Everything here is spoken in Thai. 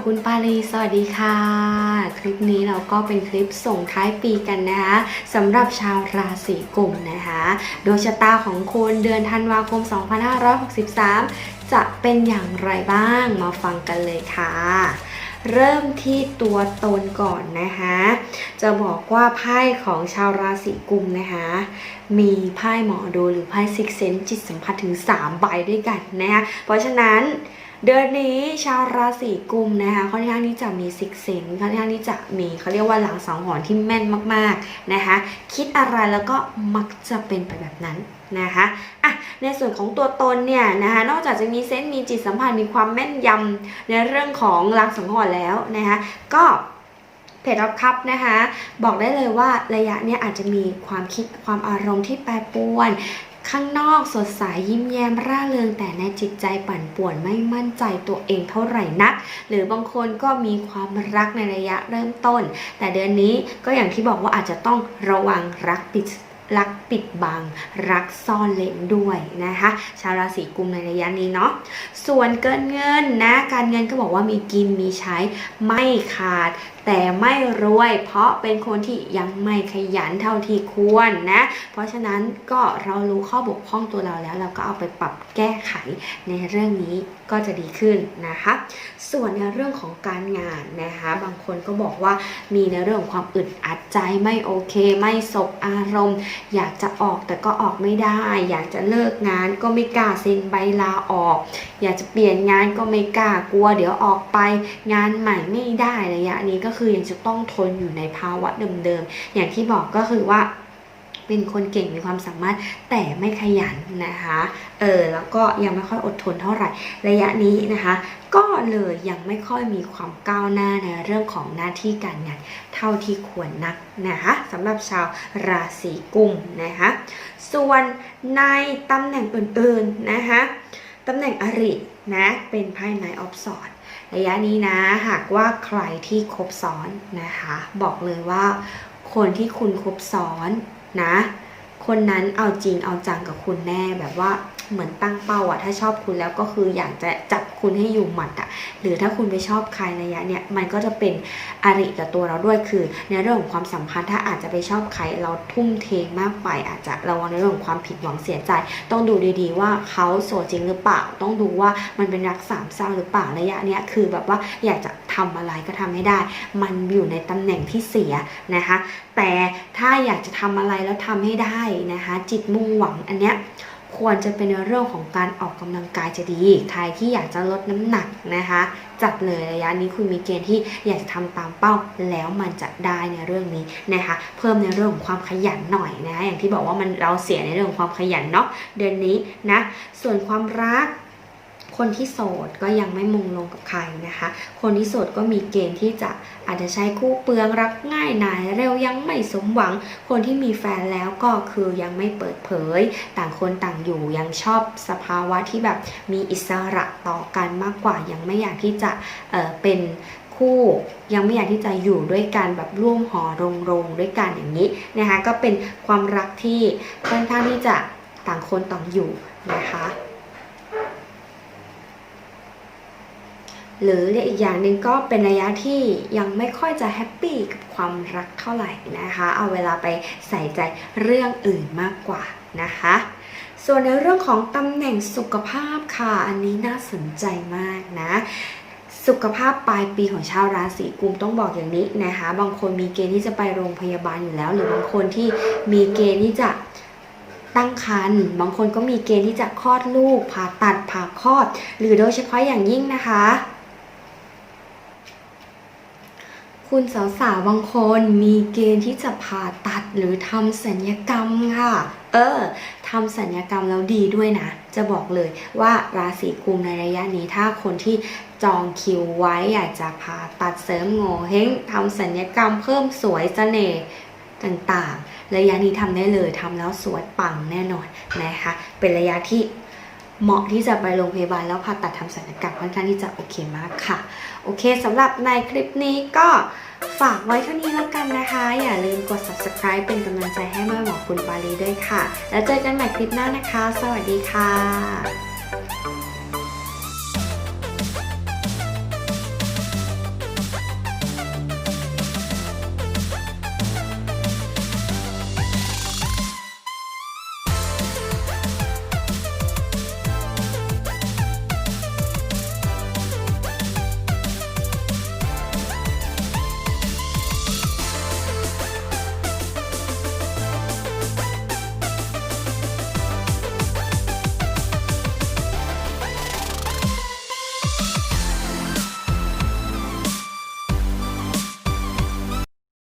แม่หมอกุลปาลีสวัสดีค่ะ คลิปนี้เราก็เป็นคลิปส่งท้ายปีกันนะคะสำหรับชาวราศีกุมนะคะดวงชะตาของคุณเดือนธันวาคม 2563 จะเป็นอย่างไรบ้างมาฟังกันเลยค่ะเริ่มที่ตัวตนก่อนนะคะ จะบอกว่าไพ่ของชาวราศีกุมนะคะ มีไพ่หมอดูหรือไพ่ซิกเซนจิตสัมผัสถึง 3 ใบด้วยกันนะคะ เพราะฉะนั้น เดือนนี้ชาวราศีกุมนะคะค่อนข้างที่จะมีซิกเซนค่อนข้างที่จะมีเขาเรียกว่าหลังสังหรณ์ที่แม่นมากๆนะคะคิดอะไรแล้วก็มักจะเป็นไปแบบนั้นนะคะอะในส่วนของตัวตนเนี่ยนะคะนอกจากจะมีเซนส์มีจิตสัมผัสมีความแม่นยำในเรื่องของหลังสังหรณ์แล้วนะคะก็เพจรับคับนะคะบอกได้เลยว่าระยะเนี้ยอาจจะมีความคิดความอารมณ์ที่แปรปรวน ข้างนอกสดใสยิ้มแย้มร่าเริงแต่ในจิตใจปั่นป่วนไม่มั่นใจตัวเองเท่าไหร่นัก หรือบางคนก็มีความรักในระยะเริ่มต้น แต่เดือนนี้ก็อย่างที่บอกว่าอาจจะต้องระวังรักปิดรักปิดบัง รักซ่อนเลนด้วยนะคะ ชาวราศีกุมในระยะนี้เนาะส่วนเกินเงินนะ การเงินก็บอกว่ามีกินมีใช้ไม่ขาดแต่ไม่รวยเพราะเป็นคนที่ยังไม่ขยันเท่าที่ควรนะ เพราะฉะนั้นก็เรารู้ข้อบกพร่องตัวเราแล้ว เราก็เอาไปปรับแก้ไขในเรื่องนี้ก็จะดีขึ้นนะคะ ส่วนในเรื่องของการงานนะคะ บางคนก็บอกว่ามีในเรื่องของความอึดอัดใจไม่โอเค ไม่สบอารมณ์ อยากจะออกแต่ก็ออกไม่ได้ อยากจะเลิกงานก็ไม่กล้าเซ็นใบลาออก อยากจะเปลี่ยนงานก็ไม่กล้ากลัว เดี๋ยวออกไปงานใหม่ไม่ได้ระยะนี้ก็คือยังจะต้องทนอยู่ในภาวะเดิมๆ อย่างที่บอกก็คือว่าเป็นคนเก่งมีความสามารถแต่ไม่ขยันนะคะ เออแล้วก็ยังไม่ค่อยอดทนเท่าไหร่ ระยะนี้นะคะ ก็เลยยังไม่ค่อยมีความก้าวหน้าในเรื่องของหน้าที่การงานเท่าที่ควรนักนะคะสำหรับชาวราศีกุมนะคะ ส่วนในตำแหน่งอื่นๆนะคะ ตำแหน่งอรินะเป็นไพ่ไนออฟสอดระยะนี้นะหากว่าใครที่คบซ้อนนะคะ บอกเลยว่าคนที่คุณคบซ้อนนะ คนนั้นเอาจริงเอาจังกับคุณแน่แบบว่าเหมือนตั้งเป้าอะถ้าชอบคุณแล้วก็คืออยากจะจับคุณให้อยู่หมัดอะหรือถ้าคุณไปชอบใครระยะเนี่ยมันก็จะเป็นอริกับตัวเราด้วยคือ ในเรื่องของความสัมพันธ์ถ้าอาจจะไปชอบใครเราทุ่มเทมากไป อาจจะระวังในเรื่องของความผิดหวังเสียใจ ต้องดูดีๆ ว่าเขาโสดจริงหรือเปล่า ต้องดูว่ามันเป็นรักสามเศร้าหรือเปล่าระยะเนี้ยคือแบบว่าอยากจะ ทำอะไรก็ทำให้ได้ มันอยู่ในตำแหน่งที่เสียนะคะ แต่ถ้าอยากจะทำอะไรแล้วทำให้ได้นะคะ จิตมุ่งหวังอันเนี้ยควรจะเป็นในเรื่องของการออกกำลังกายจะดี ใครที่อยากจะลดน้ำหนักนะคะ จัดเลยระยะนี้คุณมีเกณฑ์ที่อยากจะทำตามเป้าแล้วมันจะได้ในเรื่องนี้นะคะ เพิ่มในเรื่องของความขยันหน่อยนะคะอย่างที่บอกว่ามันเราเสียในเรื่องของความขยันเนาะเดือนนี้นะ ส่วนความรัก คนที่โสดก็ยังไม่มงลงกับใครนะคะ คนที่โสดก็มีเกณฑ์ที่จะอาจจะใช้คู่เปลืองรักง่ายนายเร็วยังไม่สมหวัง คนที่มีแฟนแล้วก็คือยังไม่เปิดเผย ต่างคนต่างอยู่ยังชอบสภาวะที่แบบมีอิสระต่อกันมากกว่ายังไม่อยากที่จะเเป็นคู่ยังไม่อยากที่จะอยู่ด้วยกันแบบร่วมหอรงรงด้วยกันอย่างนี้นะคะก็เป็นความรักที่ค่อนข้างที่จะต่างคนต่างอยู่นะคะ หรือเรียกอีกอย่างหนึ่งก็เป็นระยะที่ยังไม่ค่อยจะแฮปปี้กับความรักเท่าไหร่นะคะ เอาเวลาไปใส่ใจเรื่องอื่นมากกว่านะคะ ส่วนในเรื่องของตำแหน่งสุขภาพค่ะ อันนี้น่าสนใจมากนะสุขภาพปลายปีของชาวราศีกุมต้องบอกอย่างนี้นะคะ บางคนมีเกณฑ์ที่จะไปโรงพยาบาลอยู่แล้ว หรือบางคนที่มีเกณฑ์ที่จะตั้งครรภ์บางคนก็มีเกณฑ์ที่จะคลอดลูกผ่าตัดผ่าคลอด หรือโดยเฉพาะอย่างยิ่งนะคะ คุณสาวๆบางคนมีเกณฑ์ที่จะผ่าตัดหรือทำสัญญกรรมค่ะ เออทำสัญญกรรมแล้วดีด้วยนะ จะบอกเลยว่าราศีกุมในระยะนี้ถ้าคนที่จองคิวไว้อยากจะผ่าตัดเสริมโงเห้งทำสัญญกรรมเพิ่มสวยเสน่ห์ต่างๆ ระยะนี้ทำได้เลยทำแล้วสวยปังแน่นอนนะคะ เป็นระยะที่ เหมาะที่จะไปโรงพยาบาลแล้วผ่าตัดทำศัลยกรรมค่อนข้างที่จะโอเคมากค่ะ โอเคสำหรับในคลิปนี้ก็ฝากไว้เท่านี้แล้วกันนะคะ อย่าลืมกด subscribe เป็นกำลังใจให้แม่หมอคุณปาลีด้วยค่ะ แล้วเจอกันใหม่คลิปหน้านะคะ สวัสดีค่ะ